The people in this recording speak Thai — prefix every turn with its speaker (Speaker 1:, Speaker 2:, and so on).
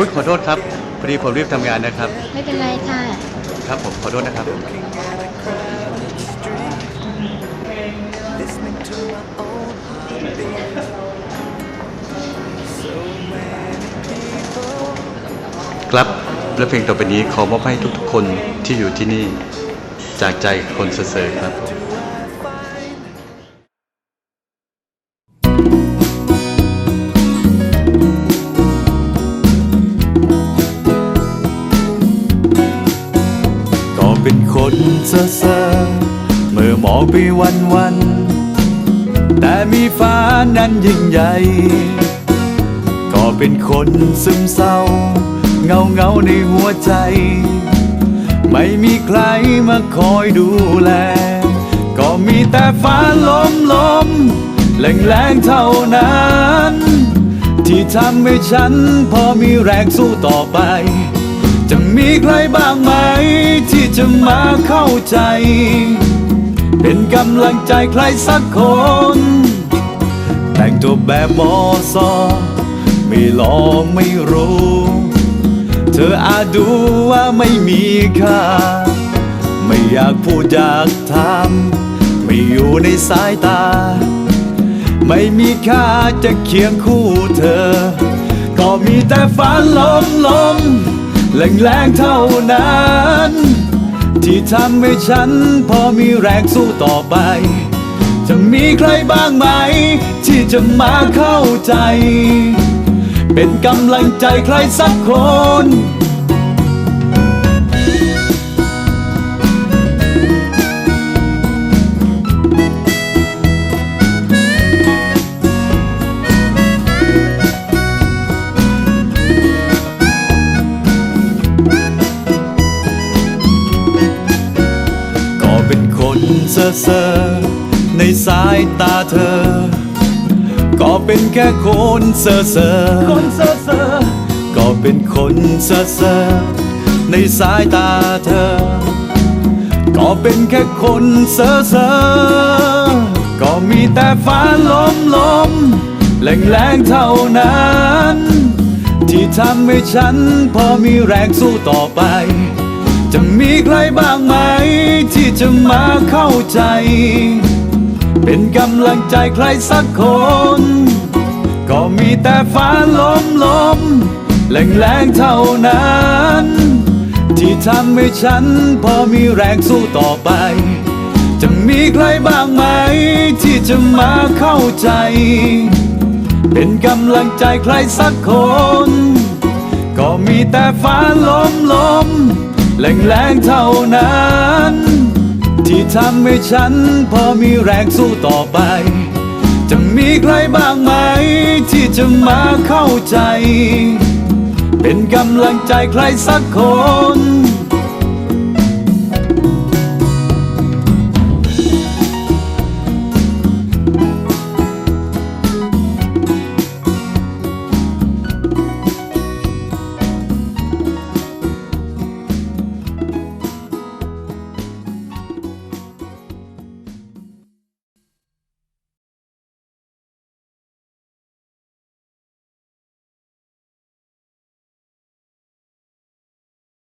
Speaker 1: อุ๊ยขอโทษครับพอดีผมรีบทำงานนะครับ
Speaker 2: ไม่เป็นไรค่ะ
Speaker 1: ครับผมขอโทษนะครับ
Speaker 3: listening to my own heartbeat. So many people.
Speaker 1: ครับและเพลงต่อไปนี้ขอมอบให้ทุกๆคนที่อยู่ที่นี่ จากใจคนเสอๆครับ
Speaker 4: เป็นคนเซ่อเซอเมื่อมองไปวันวัน แต่มีฟ้านั้นยิ่งใหญ่ ก็เป็นคนซึมเศร้า เงาเงาในหัวใจ ไม่มีใครมาคอยดูแล ก็มีแต่ฟ้าลมลมแรงแรงเท่านั้น ที่ทำให้ฉันพอมีแรงสู้ต่อไป จะมีใครบ้างไหม ที่จะมาเข้าใจ เป็นกำลังใจใครสักคน แต่งตัวแบบบอสอไม่ลองไม่รู้ เธออาจดูว่าไม่มีค่า ไม่อยากพูดอยากถามไม่อยู่ในสายตา ไม่มีค่าจะเคียงคู่เธอ ก็มีแต่ฟ้าลมลม แรงแรงๆเท่านั้น ที่ทำให้ฉันพอมีแรงสู้ต่อไป จะมีใครบ้างไหม ที่จะมาเข้าใจ เป็นกำลังใจใครสักคน นคนเซ่อเซอในสายตาเธอ ก็เป็นแค่คนเซ่อเซอคนเซ่อเซอก็เป็นคนเซ่อเซอในสายตาเธอ ก็เป็นแค่คนเซ่อเซอก็มีแต่ฟ้าลมลมแรงแรงๆเท่านั้น ที่ทำให้ฉันพอมีแรงสู้ต่อไป จะมีใครบ้างไหม ที่จะมาเข้าใจ เป็นกำลังใจใครสักคน ก็มีแต่ฟ้าล้มลมแรงแรงเท่านั้น ที่ทำให้ฉันพอมีแรงสู้ต่อไป จะมีใครบ้างไหม ที่จะมาเข้าใจ เป็นกำลังใจใครสักคน ก็มีแต่ฟ้าลมลม แรงแรงๆเท่านั้น ที่ทำให้ฉันพอมีแรงสู้ต่อไป จะมีใครบ้างไหม ที่จะมาเข้าใจ เป็นกำลังใจใครสักคน